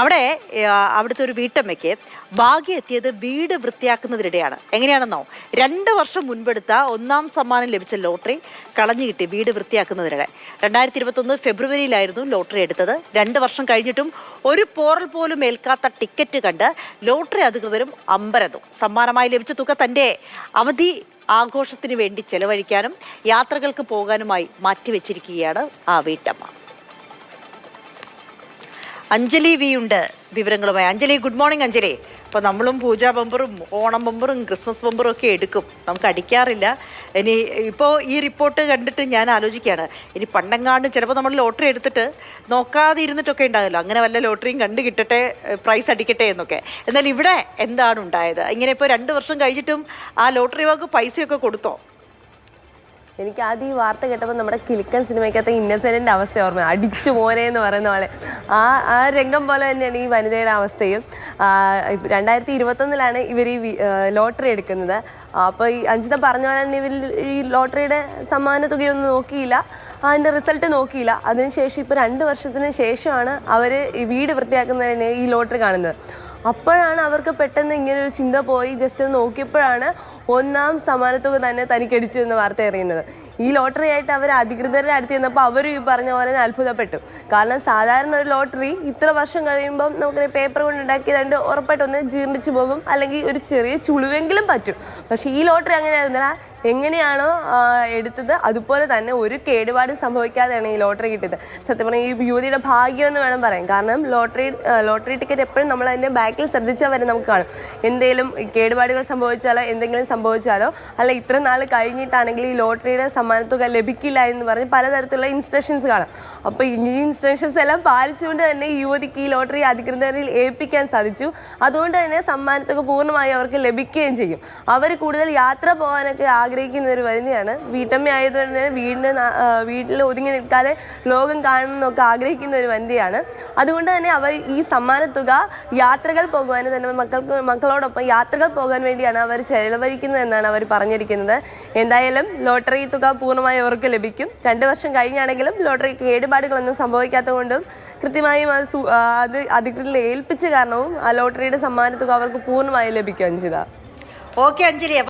അവിടെ അവിടുത്തെ ഒരു വീട്ടമ്മയ്ക്ക് ഭാഗ്യം എത്തിയത് വീട് വൃത്തിയാക്കുന്നതിനിടെയാണ്. എങ്ങനെയാണെന്നോ രണ്ട് വർഷം മുൻപെടുത്ത ഒന്നാം സമ്മാനം ലഭിച്ച ലോട്ടറി കളഞ്ഞു കിട്ടി വീട് വൃത്തിയാക്കുന്നതിനിടെ. രണ്ടായിരത്തി ഇരുപത്തൊന്ന് ഫെബ്രുവരിയിലായിരുന്നു ലോട്ടറി എടുത്തത്. രണ്ട് വർഷം കഴിഞ്ഞിട്ടും ഒരു പോറൽ പോലും ഏൽക്കാത്ത ടിക്കറ്റ് കണ്ട് ലോട്ടറി അധികൃതരും അമ്പരതും സമ്മാനമായി ലഭിച്ച തുക തന്റെ അവധി ആഘോഷത്തിന് വേണ്ടി ചെലവഴിക്കാനും യാത്രകൾക്ക് പോകാനുമായി മാറ്റിവെച്ചിരിക്കുകയാണ് ആ വീട്ടമ്മ. അഞ്ജലി വി ഉണ്ട് വിവരങ്ങളുമായി. Anjali good morning Anjali. അപ്പോൾ നമ്മളും പൂജാ ബമ്പറും ഓണം ബമ്പറും ക്രിസ്മസ് ബമ്പറും ഒക്കെ എടുക്കും. നമുക്ക് അടിക്കാറില്ല. ഇനി ഇപ്പോൾ ഈ റിപ്പോർട്ട് കണ്ടിട്ട് ഞാൻ ആലോചിക്കുകയാണ്. ഇനി പണ്ടെങ്ങാണ്ട് ചിലപ്പോൾ നമ്മൾ ലോട്ടറി എടുത്തിട്ട് നോക്കാതെ ഇരുന്നിട്ടൊക്കെ ഉണ്ടാകുമല്ലോ അങ്ങനെ വല്ല ലോട്ടറിയും കണ്ടു കിട്ടട്ടെ പ്രൈസ് അടിക്കട്ടെ എന്നൊക്കെ. എന്നാൽ ഇവിടെ എന്താണ് ഉണ്ടായത്? ഇങ്ങനെ ഇപ്പോൾ രണ്ട് വർഷം കഴിഞ്ഞിട്ടും ആ ലോട്ടറി വാക്ക് പൈസയൊക്കെ കൊടുത്തോ? എനിക്ക് ആദ്യം ഈ വാർത്ത കേട്ടപ്പോൾ നമ്മുടെ കിലിക്കൻ സിനിമയ്ക്കകത്ത് ഇന്നസെന്റിന്റെ അവസ്ഥ ഓർമ്മ. അടിച്ചു മോനെ എന്ന് പറയുന്ന പോലെ. ആ ആ രംഗം പോലെ തന്നെയാണ് ഈ വനിതയുടെ അവസ്ഥയും. രണ്ടായിരത്തി ഇരുപത്തൊന്നിലാണ് ഇവർ ഈ ലോട്ടറി എടുക്കുന്നത്. അപ്പോൾ ഈ അഞ്ജിത പറഞ്ഞ പോലെ തന്നെ ഇവർ ഈ ലോട്ടറിയുടെ സമ്മാന തുകയൊന്നും നോക്കിയില്ല. അതിന്റെ റിസൾട്ട് നോക്കിയില്ല. അതിനുശേഷം ഇപ്പോൾ രണ്ട് വർഷത്തിന് ശേഷമാണ് അവർ ഈ വീട് വൃത്തിയാക്കുന്നതിന് ഈ ലോട്ടറി കാണുന്നത്. അപ്പോഴാണ് അവർക്ക് പെട്ടെന്ന് ഇങ്ങനെ ഒരു ചിന്ത പോയി. ജസ്റ്റ് ഒന്ന് നോക്കിയപ്പോഴാണ് ഒന്നാം സമ്മാനത്തുക തന്നെ തനിക്കടിച്ചു എന്ന വാർത്ത അറിയുന്നത് ഈ ലോട്ടറി ആയിട്ട് അവർ അധികൃതരുടെ അടുത്ത് ചെന്നപ്പോൾ അവരും ഈ പറഞ്ഞ പോലെ തന്നെ അത്ഭുതപ്പെട്ടു. കാരണം സാധാരണ ഒരു ലോട്ടറി ഇത്ര വർഷം കഴിയുമ്പം നമുക്ക് പേപ്പർ കൊണ്ട് ഉണ്ടാക്കിയതുകൊണ്ട് ഉറപ്പായിട്ടും ഒന്ന് ജീർണിച്ചു പോകും. അല്ലെങ്കിൽ ഒരു ചെറിയ ചുളിവെങ്കിലും പറ്റും. പക്ഷേ ഈ ലോട്ടറി അങ്ങനെയായിരുന്നില്ല എങ്ങനെയാണോ എടുത്തത്. അതുപോലെ തന്നെ ഒരു കേടുപാടും സംഭവിക്കാതെയാണ് ഈ ലോട്ടറി കിട്ടിയത്. സത്യം പറഞ്ഞാൽ ഈ യുവതിയുടെ ഭാഗ്യം എന്ന് വേണം പറയാം കാരണം ലോട്ടറി ലോട്ടറി ടിക്കറ്റ് എപ്പോഴും നമ്മൾ അതിന്റെ ബാക്കിൽ ശ്രദ്ധിച്ചാൽ വരെ നമുക്ക് കാണും. എന്തെങ്കിലും കേടുപാടുകൾ സംഭവിച്ചാലോ എന്തെങ്കിലും സംഭവിച്ചാലോ അല്ല ഇത്ര നാൾ കഴിഞ്ഞിട്ടാണെങ്കിൽ ഈ ലോട്ടറിയുടെ സമ്മാനത്തുക ലഭിക്കില്ല എന്ന് പറഞ്ഞ് പലതരത്തിലുള്ള ഇൻസ്ട്രക്ഷൻസ് കാണാം. അപ്പോൾ ഈ ഇൻസ്ട്രക്ഷൻസ് എല്ലാം പാലിച്ചുകൊണ്ട് തന്നെ യുവതിക്ക് ഈ ലോട്ടറി അധികൃതരിൽ ഏൽപ്പിക്കാൻ സാധിച്ചു. അതുകൊണ്ട് തന്നെ സമ്മാനത്തുക പൂർണമായി അവർക്ക് ലഭിക്കുകയും ചെയ്യും. അവർ കൂടുതൽ യാത്ര പോകാനൊക്കെ ആഗ്രഹിക്കുന്ന ഒരു വനിതയാണ് വീട്ടമ്മ ആയതുകൊണ്ട് തന്നെ വീടിന് വീട്ടിൽ ഒതുങ്ങി നിൽക്കാതെ ലോകം കാണണമെന്നൊക്കെ ആഗ്രഹിക്കുന്ന ഒരു വനിതയാണ്. അതുകൊണ്ട് തന്നെ അവർ ഈ സമ്മാനത്തുക യാത്രകൾ പോകുവാനും തന്നെ മക്കൾക്ക് മക്കളോടൊപ്പം യാത്രകൾ പോകാൻ വേണ്ടിയാണ് അവർ ചെലവഴിക്കുന്നത് എന്നാണ് അവർ പറഞ്ഞിരിക്കുന്നത്. എന്തായാലും ലോട്ടറി തുക പൂർണമായി അവർക്ക് ലഭിക്കും. രണ്ട് വർഷം കഴിഞ്ഞാണെങ്കിലും ലോട്ടറി കേടുപാടുകളൊന്നും സംഭവിക്കാത്തത് കൊണ്ടും കൃത്യമായും അത് അത് അധികൃതരിൽ ഏൽപ്പിച്ച കാരണവും ആ ലോട്ടറിയുടെ സമ്മാനത്തുക അവർക്ക് പൂർണമായി ലഭിക്കുകയും അഞ്ചിത ഓക്കെ അഞ്ജലി